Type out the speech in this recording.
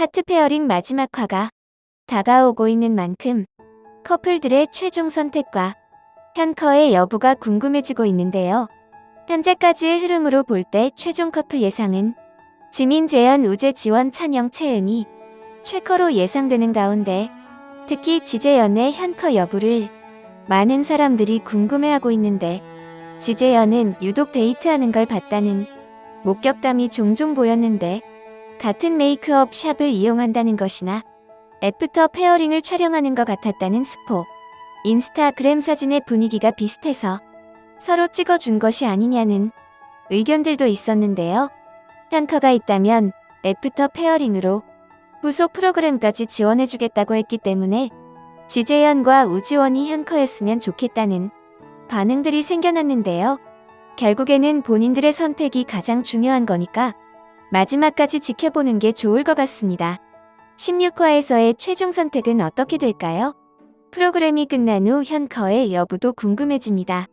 하트 페어링 마지막 화가 다가오고 있는 만큼 커플들의 최종 선택과 현커의 여부가 궁금해지고 있는데요. 현재까지의 흐름으로 볼 때 최종 커플 예상은 지민, 재현, 우재, 지원, 찬영, 채은이 최커로 예상되는 가운데 특히 지재현의 현커 여부를 많은 사람들이 궁금해하고 있는데 지재현은 유독 데이트하는 걸 봤다는 목격담이 종종 보였는데 같은 메이크업 샵을 이용한다는 것이나 애프터 페어링을 촬영하는 것 같았다는 스포 인스타그램 사진의 분위기가 비슷해서 서로 찍어준 것이 아니냐는 의견들도 있었는데요. 현커가 있다면 애프터 페어링으로 후속 프로그램까지 지원해주겠다고 했기 때문에 지재현과 우지원이 현커였으면 좋겠다는 반응들이 생겨났는데요. 결국에는 본인들의 선택이 가장 중요한 거니까 마지막까지 지켜보는 게 좋을 것 같습니다. 16화에서의 최종 선택은 어떻게 될까요? 프로그램이 끝난 후 현커의 여부도 궁금해집니다.